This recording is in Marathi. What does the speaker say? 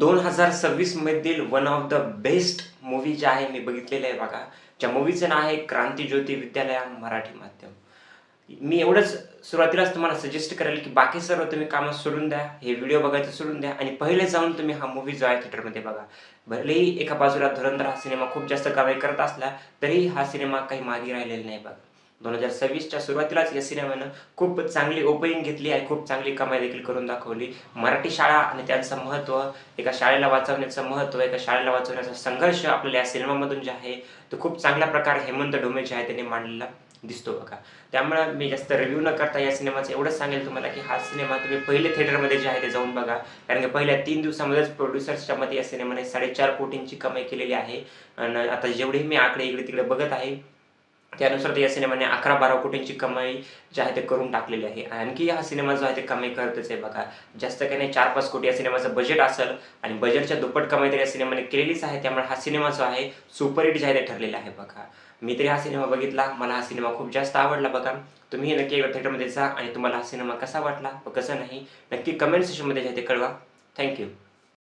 दोन हजार सव्वीसमधील one of the best movie जे आहे मी बघितलेलं आहे बघा. ज्या मूवीचं नाव आहे क्रांती ज्योती विद्यालया मराठी माध्यम. मी एवढंच सुरुवातीलाच तुम्हाला सजेस्ट करेल की बाकी सर्व तुम्ही कामं सोडून द्या हे व्हिडिओ बघायचं सोडून द्या आणि पहिले जाऊन तुम्ही हा मूवी जो आहे थिएटरमध्ये बघा. भलेही एका बाजूला धुरंधर हा सिनेमा खूप जास्त कमाई करत असला तरी हा सिनेमा काही मागे राहिलेला नाही बघा. दोन हजार सव्वीसच्या सुरुवातीलाच या सिनेमानं खूप चांगली ओपनिंग घेतली आणि खूप चांगली कमाई देखील करून दाखवली. मराठी शाळा आणि त्यांचं महत्त्व एका शाळेला वाचवण्याचं महत्त्व एका शाळेला वाचवण्याचा संघर्ष आपल्याला या सिनेमामधून जे आहे तो खूप चांगल्या प्रकारे हेमंत डोमे जे आहे त्यांनी मांडलेला दिसतो बघा. त्यामुळं मी जास्त रिव्ह्यू न करता या सिनेमाचं एवढंच सांगेल तुम्हाला की हा सिनेमा तुम्ही पहिले थिएटरमध्ये जे आहे ते जाऊन बघा. कारण की पहिल्या तीन दिवसामध्येच प्रोड्युसर्सच्या मध्ये या सिनेमाने साडेचार कोटींची कमाई केलेली आहे. आणि आता जेवढे मी आकडे इकडे तिकडे बघत आहे त्यानुसार तर या सिनेमाने अकरा बारा कोटींची कमाई जी आहे ते करून टाकलेली आहे. आणखी हा सिनेमा जो आहे ते कमाई करतच आहे बघा. जास्त काही नाही चार पाच कोटी या सिनेमाचं बजेट असेल आणि बजेटच्या दुप्पट कमाई तर या सिनेमाने केलेलीच आहे. त्यामुळे हा सिनेमा जो आहे सुपरहिट जे आहे ते ठरलेला आहे बघा. मी तरी हा सिनेमा बघितला. मला हा सिनेमा खूप जास्त आवडला बघा. तुम्ही नक्की एकदा थिएटरमध्ये जा आणि तुम्हाला हा सिनेमा कसा वाटला व कसा नाही नक्की कमेंट सेशनमध्ये जे आहे ते कळवा. थँक्यू